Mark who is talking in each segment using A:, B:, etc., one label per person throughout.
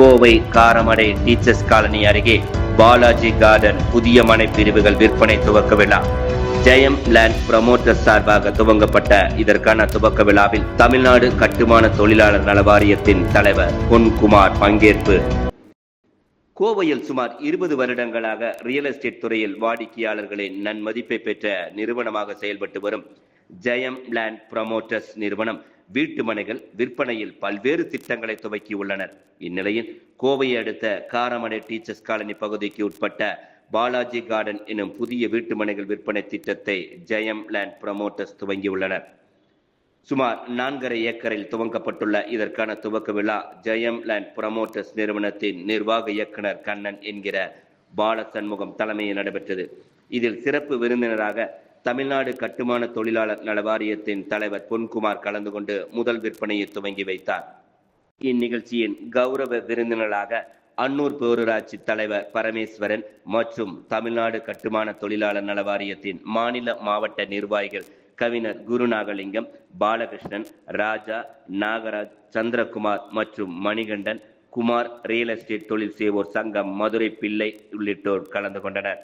A: Kovai Karamadai teachers colony அருகே Balaji garden புதிய மனை பிரிவுகள் விற்பனை துவக்க விழா. ஜெயம் லேண்ட் ப்ரமோட்டர் சார்பாக துவங்கப்பட்ட இதற்கான துவக்க விழாவில் தமிழ்நாடு கட்டுமான தொழிலாளர் நல வாரியத்தின் தலைவர் பொன்குமார் பங்கேற்பு. கோவையில் சுமார் இருபது வருடங்களாக ரியல் எஸ்டேட் துறையில் வாடிக்கையாளர்களின் நன்மதிப்பை பெற்ற நிறுவனமாக செயல்பட்டு வரும் ஜெயம் லேண்ட் ப்ரமோட்டர்ஸ் நிறுவனம் வீட்டு மனைகள் விற்பனையில் பல்வேறு திட்டங்களை துவக்கியுள்ளனர் இந்நிலையில் கோவையை அடுத்த காரமடை டீச்சர்ஸ் காலனி பகுதிக்கு உட்பட்ட பாலாஜி கார்டன் எனும் புதிய வீட்டு மனைகள் விற்பனை திட்டத்தை ஜெயம் லேண்ட் ப்ரமோட்டர்ஸ் துவங்கியுள்ளனர் சுமார் நான்கரை ஏக்கரில் துவங்கப்பட்டுள்ள இதற்கான துவக்க விழா ஜெயம் லேண்ட் ப்ரமோட்டர்ஸ் நிறுவனத்தின் நிர்வாக இயக்குனர் கண்ணன் என்கிற பால சண்முகம் தலைமையில் நடைபெற்றது. இதில் சிறப்பு விருந்தினராக தமிழ்நாடு கட்டுமான தொழிலாளர் நல வாரியத்தின் தலைவர் பொன்குமார் கலந்து கொண்டு முதல் விற்பனையை துவங்கி வைத்தார். இந்நிகழ்ச்சியின் கௌரவ விருந்தினராக அன்னூர் பேரூராட்சி தலைவர் பரமேஸ்வரன் மற்றும் தமிழ்நாடு கட்டுமான தொழிலாளர் நல வாரியத்தின் மாநில மாவட்ட நிர்வாகிகள் கவிஞர் குருநாகலிங்கம் பாலகிருஷ்ணன் ராஜா நாகராஜ் சந்திரகுமார் மற்றும் மணிகண்டன் குமார் ரியல் எஸ்டேட் தொழில் செய்வோர் சங்கம் மதுரை பிள்ளை உள்ளிட்டோர் கலந்து கொண்டனர்.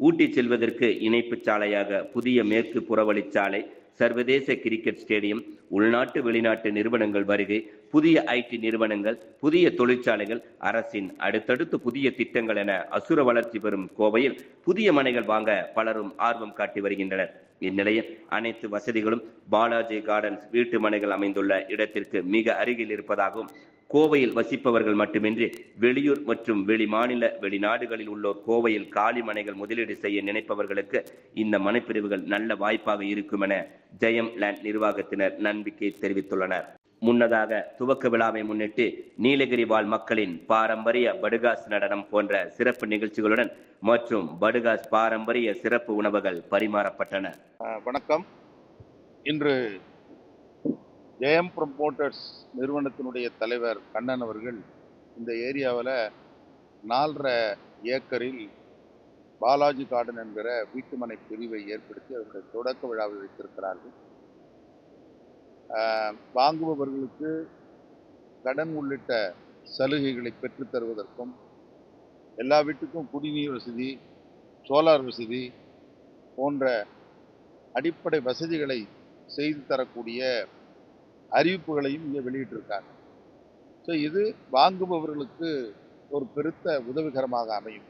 A: ஊட்டி செல்வதற்கு இணைப்பு சாலையாக புதிய மேற்கு புறவழிச்சாலை சர்வதேச கிரிக்கெட் ஸ்டேடியம் உள்நாட்டு வெளிநாட்டு நிறுவனங்கள் வருகை புதிய ஐடி நிறுவனங்கள் புதிய தொழிற்சாலைகள் அரசின் அடுத்தடுத்து புதிய திட்டங்கள் என அசுர வளர்ச்சி பெறும் கோவையில் புதிய மனைகள் வாங்க பலரும் ஆர்வம் காட்டி வருகின்றனர். இந்நிலையில் அனைத்து வசதிகளும் பாலாஜி கார்டன்ஸ் வீட்டு மனைகள் அமைந்துள்ள இடத்திற்கு மிக அருகில் இருப்பதாகவும் கோவையில் வசிப்பவர்கள் மட்டுமின்றி வெளியூர் மற்றும் வெளி மாநில வெளிநாடுகளில் உள்ளோர் கோவையில் காலி மனைகள் முதலீடு செய்ய நினைப்பவர்களுக்கு இந்த மனைப்பிரிவுகள் நல்ல வாய்ப்பாக இருக்கும் என ஜெயம் லேண்ட் நிர்வாகத்தினர் நம்பிக்கை தெரிவித்துள்ளனர். முன்னதாக துவக்க விழாவை முன்னிட்டு நீலகிரி வாழ் மக்களின் பாரம்பரிய படுகாஸ் நடனம் போன்ற சிறப்பு நிகழ்ச்சிகளுடன் மற்றும் படுகாஸ் பாரம்பரிய சிறப்பு உணவுகள் பரிமாறப்பட்டன.
B: வணக்கம். இன்று ஜெயம் ப்ரொமோட்டர்ஸ் நிறுவனத்தினுடைய தலைவர் கண்ணன் அவர்கள் இந்த ஏரியாவில் நாலரை ஏக்கரில் பாலாஜி கார்டன் என்கிற வீட்டுமனை பிரிவை ஏற்படுத்தி அவருடைய தொடக்க விழாவை வைத்திருக்கிறார்கள். வாங்குபவர்களுக்கு கடன் உள்ளிட்ட சலுகைகளை பெற்றுத்தருவதற்கும் எல்லா வீட்டுக்கும் குடிநீர் வசதி சோலார் வசதி போன்ற அடிப்படை வசதிகளை செய்து தரக்கூடிய அறிவிப்புகளையும் இங்கே வெளியிட்டிருக்காங்க. ஸோ இது வாங்குபவர்களுக்கு ஒரு பெருத்த உதவிகரமாக அமையும்.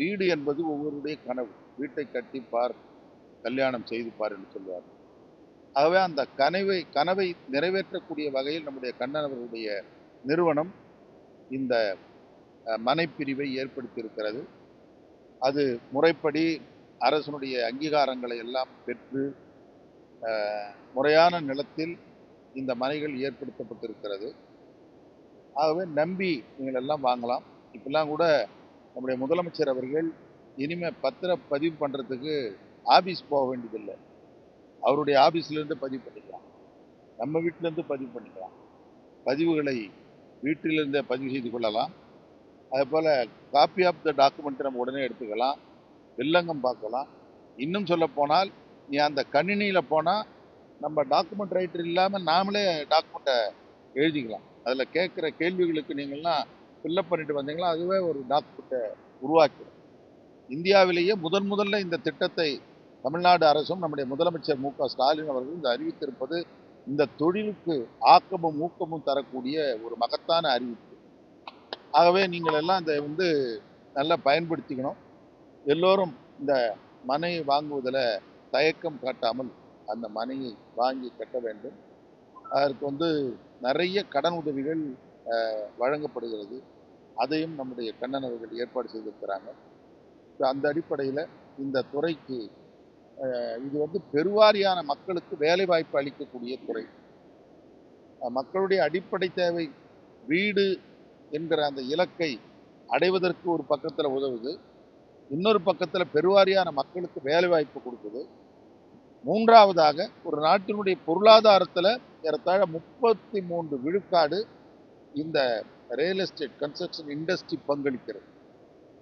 B: வீடு என்பது ஒவ்வொருடைய கனவு. வீட்டை கட்டி பார் கல்யாணம் செய்து பார் என்று சொல்வார் ஆகவே அந்த கனவை கனவை நிறைவேற்றக்கூடிய வகையில் நம்முடைய கண்ணன் அவர்களுடைய நிறுவனம் இந்த மனைப்பிரிவை ஏற்படுத்தியிருக்கிறது. அது முறைப்படி அரசனுடைய அங்கீகாரங்களை எல்லாம் பெற்று முறையான நிலத்தில் இந்த மனைகள் ஏற்படுத்தப்பட்டிருக்கிறது. ஆகவே நம்பி நீங்கள் எல்லாம் வாங்கலாம். இப்பெல்லாம் கூட நம்முடைய முதலமைச்சர் அவர்கள் இனிமேல் பத்திர பதிவு பண்ணுறதுக்கு ஆபீஸ் போக வேண்டியதில்லை. அவருடைய ஆஃபீஸ்லேருந்து பதிவு பண்ணிக்கலாம். நம்ம வீட்டிலேருந்து பதிவு பண்ணிக்கலாம். பதிவுகளை வீட்டிலிருந்தே பதிவு செய்து கொள்ளலாம். அதுபோல் காப்பி ஆஃப் த டாக்குமெண்ட்டை நம்ம உடனே எடுத்துக்கலாம். வில்லங்கம் பார்க்கலாம். இன்னும் சொல்ல போனால் நீ அந்த கணினியில் போனால் நம்ம டாக்குமெண்ட் ரைட்டர் இல்லாமல் நாமளே டாக்குமெண்ட்டை எழுதிக்கலாம். அதில் கேட்குற கேள்விகளுக்கு நீங்கள்லாம் ஃபில்லப் பண்ணிட்டு வந்தீங்களா அதுவே ஒரு டாக்குமெண்ட்டை உருவாக்கிடும். இந்தியாவிலேயே முதன் முதல்ல இந்த திட்டத்தை தமிழ்நாடு அரசும் நம்முடைய முதலமைச்சர் மு க ஸ்டாலின் அவர்கள் இந்த அறிவித்திருப்பது இந்த தொழிலுக்கு ஆக்கமும் ஊக்கமும் தரக்கூடிய ஒரு மகத்தான அறிவிப்பு. ஆகவே நீங்கள் எல்லாம் இதை வந்து நல்லா பயன்படுத்திக்கணும். எல்லோரும் இந்த மனை வாங்குவதில் தயக்கம் காட்டாமல் அந்த மனையை வாங்கி கட்ட வேண்டும். அதற்கு வந்து நிறைய கடன் உதவிகள் வழங்கப்படுகிறது. அதையும் நம்முடைய கண்ணன் அவர்கள் ஏற்பாடு செய்திருக்கிறாங்க. ஸோ அந்த அடிப்படையில் இந்த துறைக்கு இது வந்து பெருவாரியான மக்களுக்கு வேலை வாய்ப்பு அளிக்கக்கூடிய துறை. மக்களுடைய அடிப்படை தேவை வீடு என்கிற அந்த இலக்கை அடைவதற்கு ஒரு பக்கத்தில் உதவுது. இன்னொரு பக்கத்தில் பெருவாரியான மக்களுக்கு வேலை வாய்ப்பு கொடுக்குது. மூன்றாவதாக ஒரு நாட்டினுடைய பொருளாதாரத்தில் ஏறத்தாழ முப்பத்தி மூன்று விழுக்காடு இந்த ரியல் எஸ்டேட் கன்ஸ்ட்ரக்ஷன் இண்டஸ்ட்ரி பங்களிக்கிறது.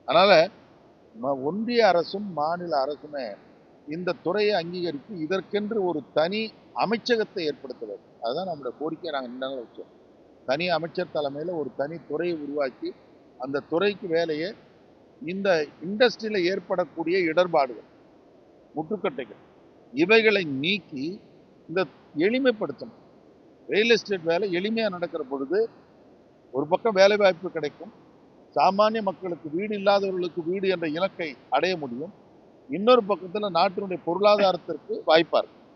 B: அதனால் ஒன்றிய அரசும் மாநில அரசுமே இந்த துறையை அங்கீகரித்து இதற்கென்று ஒரு தனி அமைச்சகத்தை ஏற்படுத்த வேண்டும். அதுதான் நம்மளோட கோரிக்கையை நாங்கள் இன்னும் வச்சோம். தனி அமைச்சர் தலைமையில் ஒரு தனி துறையை உருவாக்கி அந்த துறைக்கு வேலையை இந்த இண்டஸ்ட்ரியில் ஏற்படக்கூடிய இடர்பாடுகள் முட்டுக்கட்டைகள் இவைகளை நீக்கி இந்த எளிமைப்படுத்தணும். ரியல் எஸ்டேட் வேலை எளிமையாக நடக்கிற பொழுது ஒரு பக்கம் வேலை வாய்ப்பு கிடைக்கும். சாமானிய மக்களுக்கு வீடு இல்லாதவர்களுக்கு வீடு என்ற இலக்கை அடைய முடியும். இன்னொரு பக்கத்தில் நாட்டினுடைய பொருளாதாரத்திற்கு வாய்ப்பாக இருக்கும்.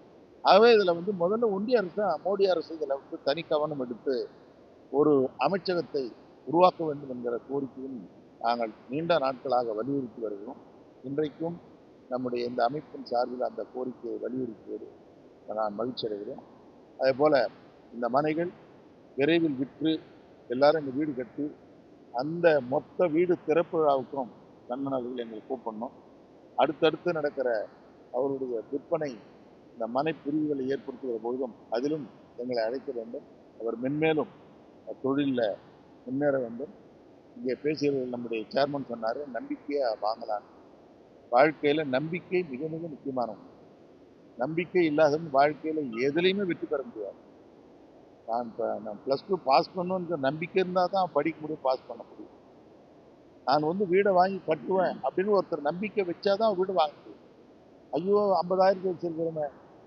B: ஆகவே இதில் வந்து முதல்ல ஒன்றிய அரசு மோடி அரசு இதில் வந்து தனி கவனம் எடுத்து ஒரு அமைச்சகத்தை உருவாக்க வேண்டும் என்கிற கோரிக்கையும் நாங்கள் நீண்ட நாட்களாக வலியுறுத்தி வருகிறோம். இன்றைக்கும் நம்முடைய இந்த அமைப்பின் சார்பில் அந்த கோரிக்கையை வலியுறுத்துவது நான் மகிழ்ச்சி அடைகிறேன். அதே போல் இந்த மனைகள் விரைவில் விற்று எல்லாரும் இந்த வீடு கட்டி அந்த மொத்த வீடு திறப்பு விழாவுக்கும் கண்ணன் அவர்கள் எங்களை கூப்பிடணும். அடுத்தடுத்து நடக்கிற அவருடைய விற்பனை இந்த மனை பிரிவுகளை ஏற்படுத்துகிற பொழுதும் அதிலும் எங்களை அழைக்க வேண்டும். அவர் மென்மேலும் தொழிலில் முன்னேற வேண்டும். இங்கே பேசியவர்கள் நம்முடைய சேர்மன் சொன்னார் நம்பிக்கையாக வாங்கலாம் வாழ்க்கையில் நம்பிக்கை மிக மிக முக்கியமான நம்பிக்கை இல்லாதவன் வாழ்க்கையில் எதுலேயுமே வெற்றி பெற முடியாது. நான் இப்போ நான் ப்ளஸ் டூ பாஸ் பண்ணுன்ற நம்பிக்கை இருந்தால் தான் படிக்க முடியும் பாஸ் பண்ண முடியும். நான் வந்து வீடை வாங்கி கட்டுவேன் அப்படின்னு ஒருத்தர் நம்பிக்கை வச்சா தான் வீடு வாங்க முடியும். ஐயோ ஐம்பதாயிரத்து வச்சிருக்கிறோமே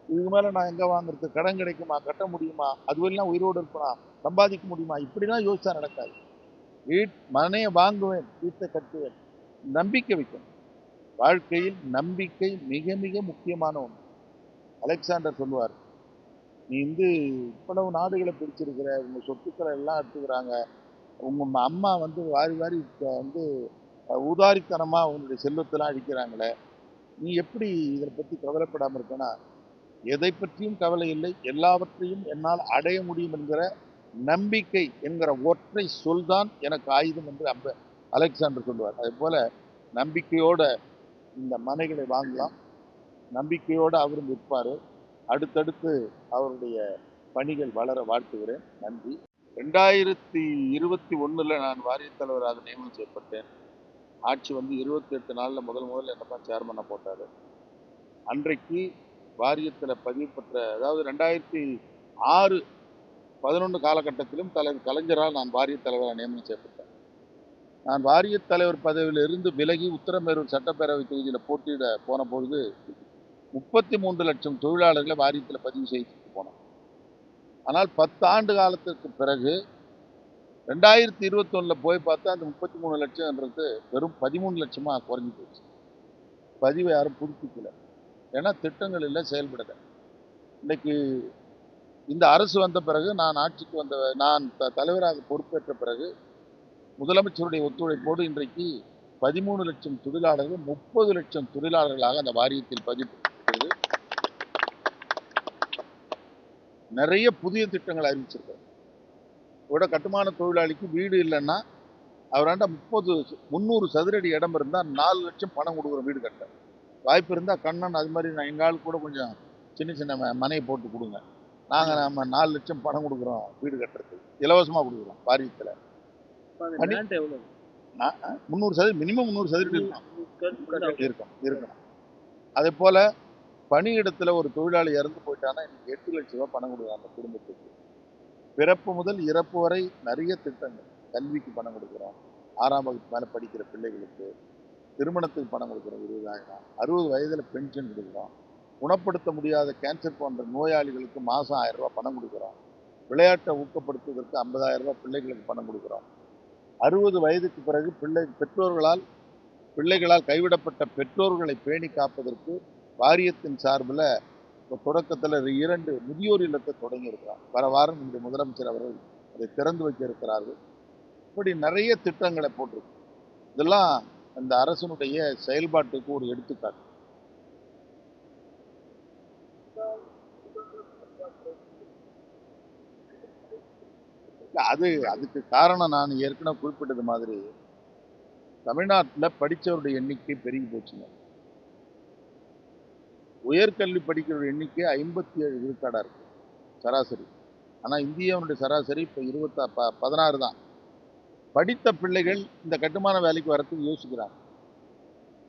B: இதுக்கு மேலே நான் எங்கே வாங்குறது? கடன் கிடைக்குமா? கட்ட முடியுமா? அதுவெல்லாம் உயிரோடு இருப்பனா? சம்பாதிக்க முடியுமா? இப்படிலாம் யோசிச்சா நடக்காது. வீட் மனையை வாங்குவேன் வீட்டை கட்டுவேன். நம்பிக்கை வைக்கணும். வாழ்க்கையில் நம்பிக்கை மிக மிக முக்கியமான ஒன்று. அலெக்சாண்டர் சொல்லுவார் நீ வந்து இவ்வளவு நாடுகளை பிரிச்சிருக்கிற உங்க சொத்துக்களை எல்லாம் எடுத்துக்கிறாங்க. உங்க அம்மா வந்து வாரி வாரி வந்து உதாரித்தனமா உன்னுடைய செல்வத்தெல்லாம் அழிக்கிறாங்களே நீ எப்படி இதை பத்தி கவலைப்படாமல் இருக்கனா? எதை பற்றியும் கவலை இல்லை. எல்லாவற்றையும் என்னால் அடைய முடியும் என்கிற நம்பிக்கை என்கிற ஒற்றை சொல்தான் எனக்கு ஆயுதம் என்று அம்ப அலெக்சாண்டர் சொல்லுவார். அதே போல நம்பிக்கையோட இந்த மனைகளை வாங்கலாம். நம்பிக்கையோடு அவரும் விற்பார் அடுத்தடுத்து அவருடைய பணிகள் வளர வாழ்த்துகிறேன். நன்றி. ரெண்டாயிரத்தி இருபத்தி ஒன்றில் நான் வாரியத் தலைவராக நியமனம் செய்யப்பட்டேன். ஆட்சி வந்து இருபத்தி எட்டு நாளில் முதல் முதல்ல என்ன தான் சேர்மனாக போட்டார். அன்றைக்கு வாரியத்தில் பதிவு பெற்ற அதாவது ரெண்டாயிரத்தி ஆறு பதினொன்று காலகட்டத்திலும் தலைவர் கலைஞரால் நான் வாரியத் தலைவராக நியமனம் செய்யப்பட்டேன். நான் வாரியத் தலைவர் பதவியிலிருந்து விலகி உத்தரமேரூர் சட்டப்பேரவை தொகுதியில் போட்டியிட போன பொழுது முப்பத்தி மூன்று லட்சம் தொழிலாளர்களை வாரியத்தில் பதிவு செய்து போனோம். ஆனால் பத்து ஆண்டு காலத்திற்கு பிறகு ரெண்டாயிரத்தி இருபத்தொன்னில் போய் பார்த்தா அந்த முப்பத்தி மூணு லட்சம்ன்றது வெறும் பதிமூணு லட்சமாக குறைஞ்சி போச்சு. பதிவை யாரும் புதுப்பிக்கல. ஏன்னா திட்டங்கள் இல்லை செயல்படலை. இன்றைக்கு இந்த அரசு வந்த பிறகு நான் ஆட்சிக்கு வந்த நான் த தலைவராக பொறுப்பேற்ற பிறகு முதலமைச்சருடைய ஒத்துழைப்போடு இன்றைக்கு பதிமூணு லட்சம் தொழிலாளர்கள் முப்பது லட்சம் தொழிலாளர்களாக அந்த வாரியத்தில் பதிவு நிறைய புதிய திட்டங்கள் அறிவிச்சிருக்காரு. கூட கட்டுமான தொழிலாளிக்கு வீடு இல்லைன்னா அவராண்ட முப்பது முந்நூறு சதுரடி இடம் இருந்தால் நாலு லட்சம் பணம் கொடுக்குற வீடு கட்ட வாய்ப்பு இருந்தால் கண்ணன் அது மாதிரி நான் எங்கள் ஆள் கூட கொஞ்சம் சின்ன சின்ன மனையை போட்டு கொடுங்க. நாங்கள் நம்ம நாலு லட்சம் பணம் கொடுக்குறோம் வீடு கட்டுறதுக்கு. இலவசமாக கொடுக்குறோம் வாரியத்தில். முந்நூறு சதுர மினிமம் முந்நூறு சதுரடி இருக்கும். இருக்கும் இருக்கணும் அதே போல பணியிடத்துல ஒரு தொழிலாளி இறந்து போயிட்டான்னா இன்னைக்கு எட்டு லட்சம் ரூபாய் பணம் கொடுக்குறாங்க அந்த குடும்பத்துக்கு. பிறப்பு முதல் இறப்பு வரை நிறைய திட்டங்கள். கல்விக்கு பணம் கொடுக்குறோம். ஆறாம் வகுப்பு மேலே படிக்கிற பிள்ளைகளுக்கு திருமணத்துக்கு பணம் கொடுக்குறோம் இருபதாயிரம். அறுபது வயதில் பென்ஷன் கொடுக்குறோம். குணப்படுத்த முடியாத கேன்சர் போன்ற நோயாளிகளுக்கு மாதம் ஆயிரம் ரூபாய் பணம் கொடுக்குறோம். விளையாட்டை ஊக்கப்படுத்துவதற்கு ஐம்பதாயிரம் ரூபாய் பிள்ளைகளுக்கு பணம் கொடுக்குறோம். அறுபது வயதுக்கு பிறகு பிள்ளை பெற்றோர்களால் பிள்ளைகளால் கைவிடப்பட்ட பெற்றோர்களை பேணி காப்பதற்கு வாரியத்தின் சார்பில் இப்போ தொடக்கத்தில் இரண்டு முதியோர் இல்லத்தை தொடங்கியிருக்கிறார். வர வாரம் இந்த முதலமைச்சர் அவர்கள் அதை திறந்து வைக்க இருக்கிறார்கள் இப்படி நிறைய திட்டங்களை போட்டிருக்கு. இதெல்லாம் அந்த அரசனுடைய செயல்பாட்டுக்கு ஒரு எடுத்துக்காட்டு. அது அதுக்கு காரணம் நான் ஏற்கனவே குறிப்பிட்டது மாதிரி தமிழ்நாட்டில் படித்தவருடைய எண்ணிக்கை பெருகி போச்சுங்க. உயர்கல்வி படிக்கிறவருடைய எண்ணிக்கை ஐம்பத்தி ஏழு விழுக்காடாக இருக்குது சராசரி. ஆனால் இந்தியாவுடைய சராசரி இப்போ இருபத்தா ப பதினாறு தான். படித்த பிள்ளைகள் இந்த கட்டுமான வேலைக்கு வரத்துக்கு யோசிக்கிறாங்க.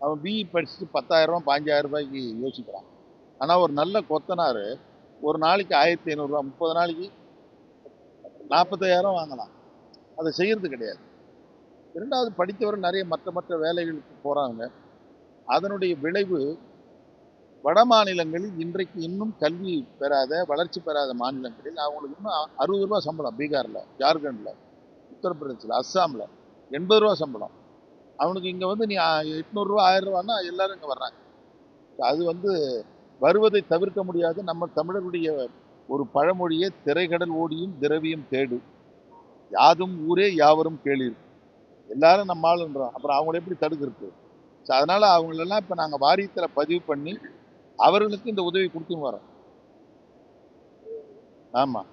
B: அவன் பிஇ படிச்சுட்டு பத்தாயிரம் பாஞ்சாயிரம் ரூபாய்க்கு யோசிக்கிறான். ஆனால் ஒரு நல்ல கொத்தனார் ஒரு நாளைக்கு ஆயிரத்தி ஐநூறுரூவா முப்பது நாளைக்கு நாற்பத்தாயிரம் வாங்கலாம். அதை செய்யறது கிடையாது. இரண்டாவது படித்தவர் நிறைய மற்ற மற்ற வேலைகளுக்கு போகிறாங்க அதனுடைய விளைவு வட மாநிலங்களில் இன்றைக்கு இன்னும் கல்வி பெறாத வளர்ச்சி பெறாத மாநிலங்களில் அவங்களுக்கு இன்னும் அறுபது ரூபா சம்பளம் பீகாரில் ஜார்க்கண்டில் உத்தரப்பிரதேசில் அஸ்ஸாமில் எண்பது ரூபா சம்பளம். அவனுக்கு இங்கே வந்து நீ எட்நூறுரூவா ஆயிரம் எல்லோரும் எல்லாரும் இங்கே வர்றாங்க. அது வந்து வருவதை தவிர்க்க முடியாது. நம்ம தமிழருடைய ஒரு பழமொழியே திரைகடல் ஓடியும் திரவியம் தேடு யாதும் ஊரே யாவரும் கேளீர். எல்லாரும் நம்ம ஆளுன்றோம் அப்புறம் அவங்கள எப்படி தடுக்கிறது ஸோ அதனால் அவங்களெல்லாம் இப்போ நாங்கள் வாரியத்தில் பதிவு பண்ணி அவர்களுக்கு இந்த உதவி கொடுத்துன்னு வரோம் ஆமாம்